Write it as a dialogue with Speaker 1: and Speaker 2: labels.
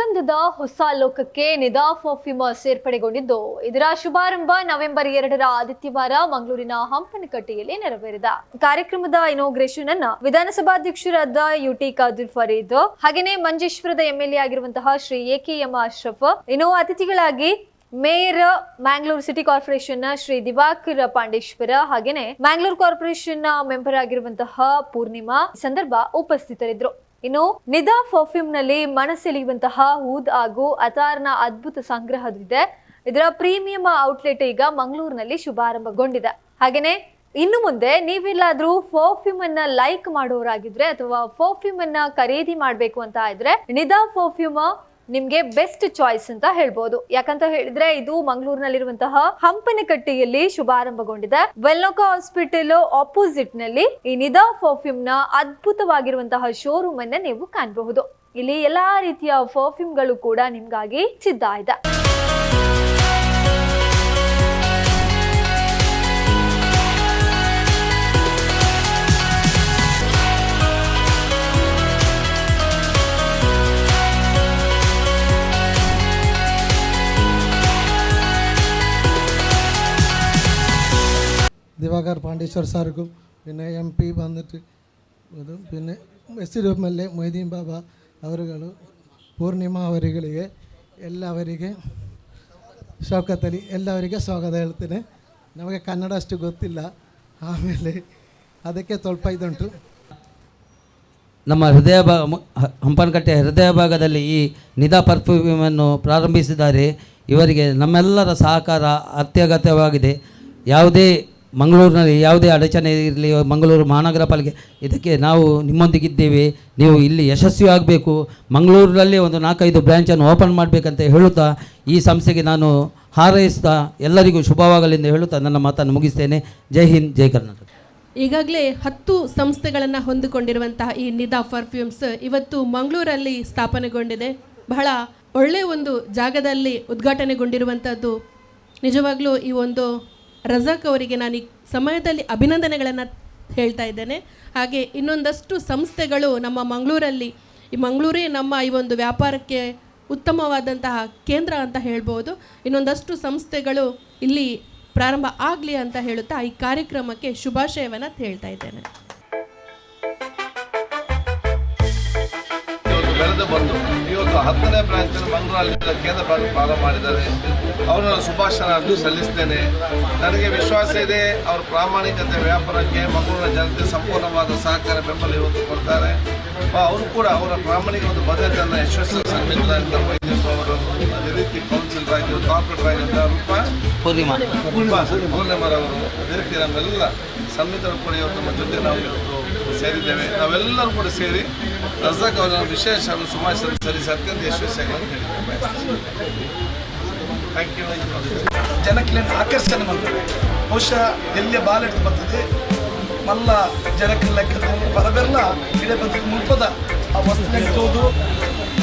Speaker 1: ಸುಗಂಧದ ಹೊಸ ಲೋಕಕ್ಕೆ ನಿದಾ ಪರ್ಫ್ಯೂಮ್ ಸೇರ್ಪಡೆಗೊಂಡಿದ್ದು ಇದರ ಶುಭಾರಂಭ ನವೆಂಬರ್ ಎರಡರ ಆದಿತ್ಯವಾರ ಮಂಗಳೂರಿನ ಹಂಪನಕಟ್ಟೆಯಲ್ಲಿ ನೆರವೇರಿದ ಕಾರ್ಯಕ್ರಮದ ಇನೋಗ್ರೇಷನ್ ಅನ್ನ ವಿಧಾನಸಭಾಧ್ಯಕ್ಷರಾದ ಯುಟಿ ಖಾದಿರ್ ಫರೀದ್, ಹಾಗೆಯೇ ಮಂಜೇಶ್ವರದ ಎಂಎಲ್ಎ ಆಗಿರುವಂತಹ Shri A K M Ashraf, ಇನ್ನು ಅತಿಥಿಗಳಾಗಿ mayor Mangalore city corporation Shri Diwakar Pandeshwar ಹಾಗೇನೆ ಮ್ಯಾಂಗ್ಳೂರ್ ಕಾರ್ಪೊರೇಷನ್ನ ಮೆಂಬರ್ ಆಗಿರುವಂತಹ ಪೂರ್ಣಿಮಾ ಸಂದರ್ಭ ಉಪಸ್ಥಿತರಿದ್ದರು. ಇನ್ನು ನಿದಾ ಪರ್ಫ್ಯೂಮ್ನಲ್ಲಿ ಮನಸ್ಸೆಳೆಯುವಂತಹ ಹೂದ್ ಹಾಗೂ ಅತಾರ್ನ ಅದ್ಭುತ ಸಂಗ್ರಹವಿದೆ ಇದರ ಪ್ರೀಮಿಯಂ ಔಟ್ಲೆಟ್ ಈಗ ಮಂಗಳೂರಿನಲ್ಲಿ ಶುಭಾರಂಭಗೊಂಡಿದೆ. ಹಾಗೇನೆ, ಇನ್ನು ಮುಂದೆ ನೀವೆಲ್ಲಾದ್ರೂ ಪರ್ಫ್ಯೂಮ್ ಅನ್ನ ಲೈಕ್ ಮಾಡೋರಾಗಿದ್ರೆ ಅಥವಾ ಪರ್ಫ್ಯೂಮ್ ಅನ್ನ ಖರೀದಿ ಮಾಡಬೇಕು ಅಂತ ಇದ್ರೆ ನಿದಾ ಪರ್ಫ್ಯೂಮ್ ನಿಮ್ಗೆ ಬೆಸ್ಟ್ ಚಾಯ್ಸ್ ಅಂತ ಹೇಳ್ಬೋದು. ಯಾಕಂತ ಹೇಳಿದ್ರೆ ಇದು ಮಂಗಳೂರಿನಲ್ಲಿರುವಂತಹ ಹಂಪನಕಟ್ಟಿಯಲ್ಲಿ ಶುಭಾರಂಭಗೊಂಡಿದೆ. ವೆಲ್ನೋಕ ಹಾಸ್ಪಿಟಲ್ ಆಪೋಸಿಟ್ನಲ್ಲಿ ಈ ನಿದಾ ಪರ್ಫ್ಯೂಮ್ನ ಅದ್ಭುತವಾಗಿರುವಂತಹ ಶೋರೂಮ್ ಅನ್ನ ನೀವು ಕಾಣಬಹುದು. ಇಲ್ಲಿ ಎಲ್ಲಾ ರೀತಿಯ ಪರ್ಫ್ಯೂಮ್ಗಳು ಕೂಡ ನಿಮ್ಗಾಗಿ ಸಿದ್ಧ ಇದೆ.
Speaker 2: ദിവാകർ പാണ്ഡേശ്വർ സാർക്കും പിന്നെ എം പി വന്നിട്ട് ഇത് പിന്നെ S D M L A Moideen Baba ಅವರುಗಳು ಪೂರ್ಣಿಮಾ ಅವರುಗಳಿಗೆ ಎಲ್ಲವರಿಗೆ ಶೌಕತ್ ಅಲಿ ಎಲ್ಲವರಿಗೆ ಸ್ವಾಗತ ಹೇಳ್ತೇನೆ ನಮಗೆ ಕನ್ನಡ ಅಷ್ಟು ಗೊತ್ತಿಲ್ಲ ಆಮೇಲೆ ಅದಕ್ಕೆ ಸ್ವಲ್ಪ ಇದುಂಟು
Speaker 3: ನಮ್ಮ ಹೃದಯ ಭಾಗ ಮ- ಹ- ಹಂಪನಕಟ್ಟೆ ಹೃದಯ ಭಾಗದಲ್ಲಿ ಈ ನಿದಾ ಪರ್ಫ್ಯೂಮನ್ನು ಪ್ರಾರಂಭಿಸಿದ್ದಾರೆ ಇವರಿಗೆ ನಮ್ಮೆಲ್ಲರ ಸಹಕಾರ ಅತ್ಯಗತ್ಯವಾಗಿದೆ ಯಾವುದೇ ಮಂಗಳೂರಿನಲ್ಲಿ ಯಾವುದೇ ಅಡಚಣೆ ಇರಲಿ, ಮಂಗಳೂರು ಮಹಾನಗರ ಪಾಲಿಕೆ, ಇದಕ್ಕೆ ನಾವು ನಿಮ್ಮೊಂದಿಗಿದ್ದೇವೆ. ನೀವು ಇಲ್ಲಿ ಯಶಸ್ವಿ ಆಗಬೇಕು. ಮಂಗಳೂರಿನಲ್ಲಿ ಒಂದು ನಾಲ್ಕೈದು ಬ್ರ್ಯಾಂಚನ್ನು ಓಪನ್ ಮಾಡಬೇಕಂತ ಹೇಳುತ್ತಾ, ಈ ಸಂಸ್ಥೆಗೆ ನಾನು ಹಾರೈಸ್ತಾ ಎಲ್ಲರಿಗೂ ಶುಭವಾಗಲೆಂದು ಹೇಳುತ್ತಾ ನನ್ನ ಮಾತನ್ನು ಮುಗಿಸ್ತೇನೆ. ಜೈ ಹಿಂದ್, ಜೈ ಕರ್ನಾಟಕ.
Speaker 4: ಈಗಾಗಲೇ ಹತ್ತು ಸಂಸ್ಥೆಗಳನ್ನು ಹೊಂದಿಕೊಂಡಿರುವಂತಹ ಈ ನಿದಾ ಪರ್ಫ್ಯೂಮ್ಸ್ ಇವತ್ತು ಮಂಗಳೂರಲ್ಲಿ ಸ್ಥಾಪನೆಗೊಂಡಿದೆ. ಬಹಳ ಒಳ್ಳೆಯ ಒಂದು ಜಾಗದಲ್ಲಿ ಉದ್ಘಾಟನೆಗೊಂಡಿರುವಂಥದ್ದು ನಿಜವಾಗ್ಲೂ ಈ ಒಂದು ರಜಾಕ್ ಅವರಿಗೆ ನಾನು ಈ ಸಮಯದಲ್ಲಿ ಅಭಿನಂದನೆಗಳನ್ನು ಹೇಳ್ತಾ ಇದ್ದೇನೆ. ಹಾಗೆ ಇನ್ನೊಂದಷ್ಟು ಸಂಸ್ಥೆಗಳು ನಮ್ಮ ಮಂಗಳೂರಲ್ಲಿ, ಈ ಮಂಗಳೂರೇ ನಮ್ಮ ಈ ಒಂದು ವ್ಯಾಪಾರಕ್ಕೆ ಉತ್ತಮವಾದಂತಹ ಕೇಂದ್ರ ಅಂತ ಹೇಳ್ಬೋದು. ಇನ್ನೊಂದಷ್ಟು ಸಂಸ್ಥೆಗಳು ಇಲ್ಲಿ ಪ್ರಾರಂಭ ಆಗಲಿ ಅಂತ ಹೇಳುತ್ತಾ ಈ ಕಾರ್ಯಕ್ರಮಕ್ಕೆ ಶುಭಾಶಯವನ್ನು ಹೇಳ್ತಾ ಇದ್ದೇನೆ.
Speaker 5: ಬೆಳೆದು ಬಂದು ಇವತ್ತು ಹತ್ತನೇ ಬ್ರಾಂಚ್ ಮಂಗಳೂರಿನಿಂದ ಕೇಂದ್ರ ಬ್ರಾಂಚ್ ಪ್ರಾರಂಭ ಮಾಡಿದ್ದಾರೆ. ಅವರನ್ನು ಶುಭಾಶಯ ಸಲ್ಲಿಸ್ತೇನೆ. ನನಗೆ ವಿಶ್ವಾಸ ಇದೆ ಅವರ ಪ್ರಾಮಾಣಿಕತೆ ವ್ಯಾಪಾರಕ್ಕೆ ಮಂಗಳೂರಿನ ಜನತೆ ಸಂಪೂರ್ಣವಾದ ಸಹಕಾರ ಬೆಂಬಲ ಇವತ್ತು ಕೊಡ್ತಾರೆ. ಅವರು ಕೂಡ ಅವರ ಪ್ರಾಮಾಣಿಕ ಒಂದು ಬದ್ಧತೆಯನ್ನು ಯಶಸ್ವಿ ವೈದ್ಯರು ಅವರು ಅದೇ ರೀತಿ ಕೌನ್ಸಿಲರ್ ಆಗಿ ಕಾರ್ಪೊರೇಟರ್ ಆಗಿದ್ದ ರೂಪ.
Speaker 3: ಪೂರ್ಣಿಮಾ.
Speaker 5: ಅವರು ಅದೇ ರೀತಿ ನಮ್ಮೆಲ್ಲ ಸಂಮಿತರು ಕೂಡ ಇವತ್ತು ನಮ್ಮ ಜೊತೆ ನಾವು ಇವತ್ತು ಸೇರಿದ್ದೇವೆ. ನಾವೆಲ್ಲರೂ ಕೂಡ ಸೇರಿ ರಜಾಕ್ ಅವರ ವಿಶೇಷ ಸುಮಾರು ಸಲ್ಲಿಸಿ ಅತ್ಯಂತ ಯಶಸ್ವಿಯಾಗಿ ಥ್ಯಾಂಕ್ ಯು
Speaker 6: ಜನಕ್ಕೆ ಆಕರ್ಷಣೆ ಮಾಡ್ತಾರೆ ಬಹುಶಃ ಎಲ್ಲಿಯ ಬಾಲೆಟ್ಟು ಬರ್ತದೆ ಮಲ್ಲ ಜನಕ್ಕೆ ಲೆಕ್ಕದ ಬರಬೆಲ್ಲ ಇಡೇ ಬಗ್ಗೆ ಮುಲ್ಪದ ಆ ವಸ್ತುನೆಟ್ಟೋದು